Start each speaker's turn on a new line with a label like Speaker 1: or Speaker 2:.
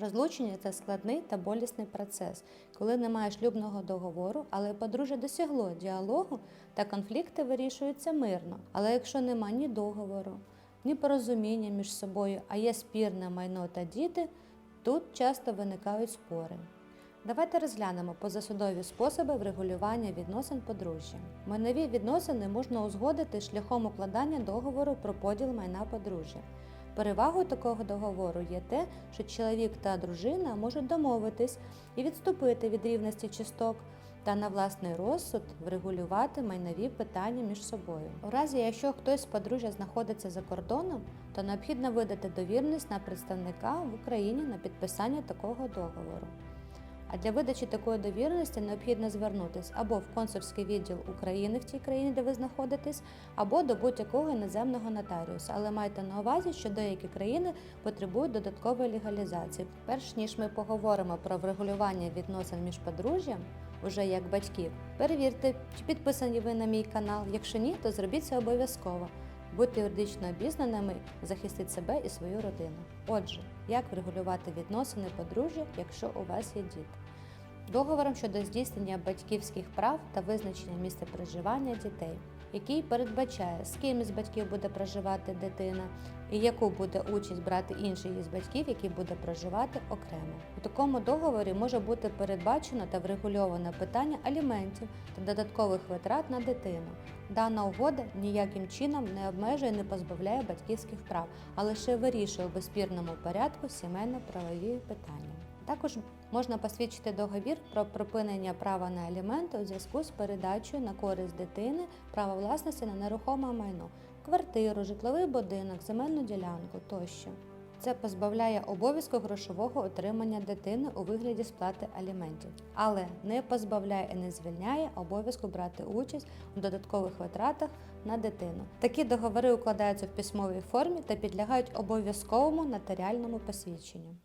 Speaker 1: Розлучення це складний та болісний процес, коли немає шлюбного договору, але подружжя досягло діалогу та конфлікти вирішуються мирно. Але якщо нема ні договору, ні порозуміння між собою, а є спірне майно та діти, тут часто виникають спори. Давайте розглянемо позасудові способи врегулювання відносин подружжя. Майнові відносини можна узгодити шляхом укладання договору про поділ майна подружжя. Перевагою такого договору є те, що чоловік та дружина можуть домовитись і відступити від рівності часток та на власний розсуд врегулювати майнові питання між собою. У разі, якщо хтось з подружжя знаходиться за кордоном, то необхідно видати довірність на представника в Україні на підписання такого договору. А для видачі такої довіреності необхідно звернутися або в консульський відділ України в тій країні, де ви знаходитесь, або до будь-якого іноземного нотаріуса. Але майте на увазі, що деякі країни потребують додаткової легалізації. Перш ніж ми поговоримо про врегулювання відносин між подружжям, уже як батьків, перевірте, чи підписані ви на мій канал. Якщо ні, то зробіть це обов'язково. Будьте юридично обізнаними, захистіть себе і свою родину. Отже, як врегулювати відносини подружжя, якщо у вас є діти? Договором щодо здійснення батьківських прав та визначення місця проживання дітей, який передбачає, з ким із батьків буде проживати дитина і яку буде участь брати інший із батьків, який буде проживати окремо. У такому договорі може бути передбачено та врегульовано питання аліментів та додаткових витрат на дитину. Дана угода ніяким чином не обмежує, не позбавляє батьківських прав, а лише вирішує у безспірному порядку сімейно-правові питання. Також можна посвідчити договір про припинення права на аліменти у зв'язку з передачею на користь дитини права власності на нерухоме майно, квартиру, житловий будинок, земельну ділянку тощо. Це позбавляє обов'язку грошового отримання дитини у вигляді сплати аліментів, але не позбавляє і не звільняє обов'язку брати участь у додаткових витратах на дитину. Такі договори укладаються в письмовій формі та підлягають обов'язковому нотаріальному посвідченню.